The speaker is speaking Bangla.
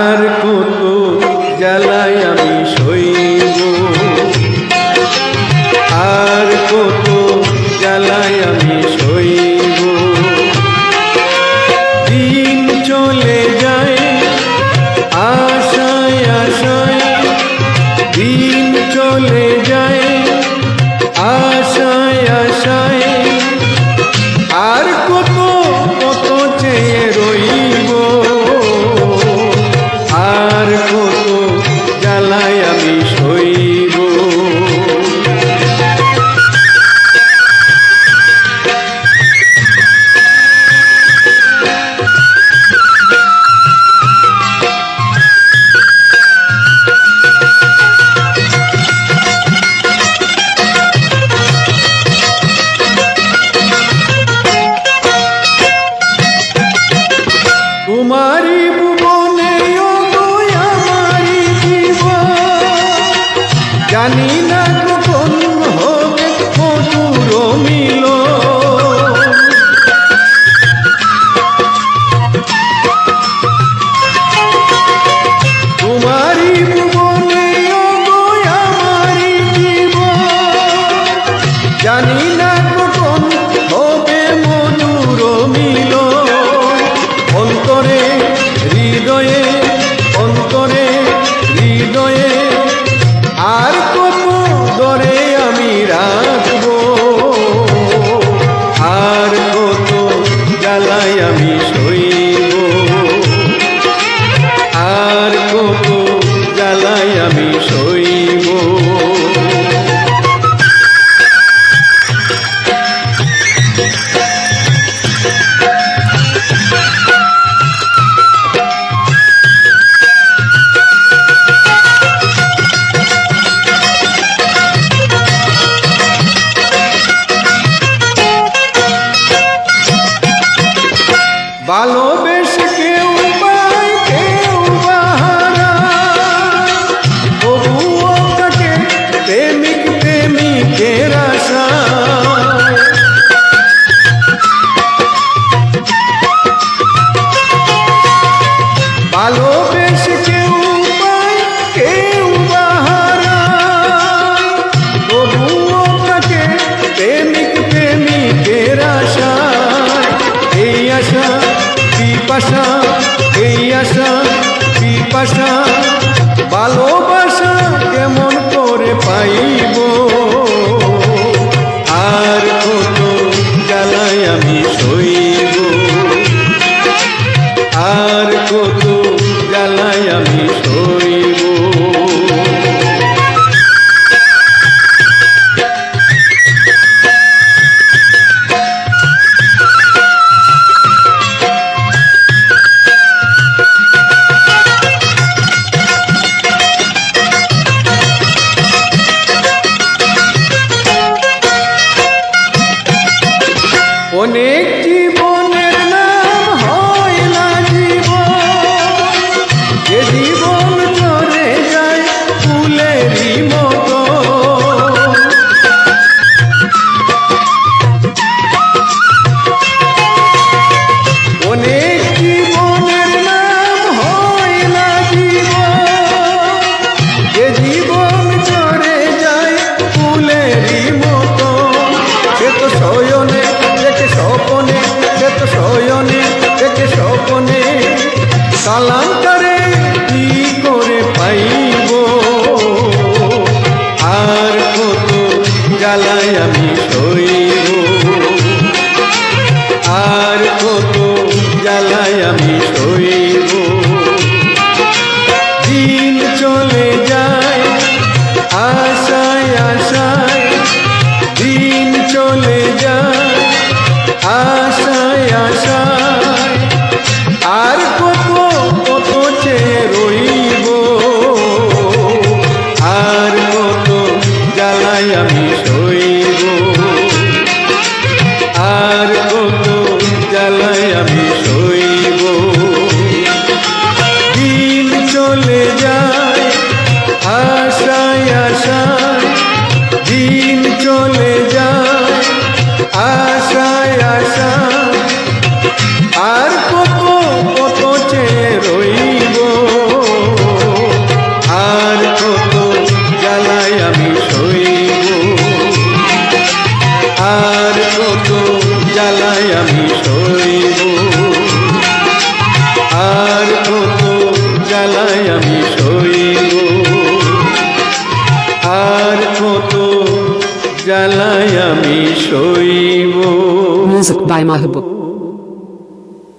marco ভালো আশা পিপাসা ভালোবাসা কেমন করে পাইব? করে, কি করে পাইব? আর কত জ্বালায় আমি সইব? আর কত জ্বালায় আমি সইব? দিন চলে যায়, আশায় আশায়, দিন চলে যায়। সইব। আর কত জ্বালায় আমি সইব। Music by Mahbub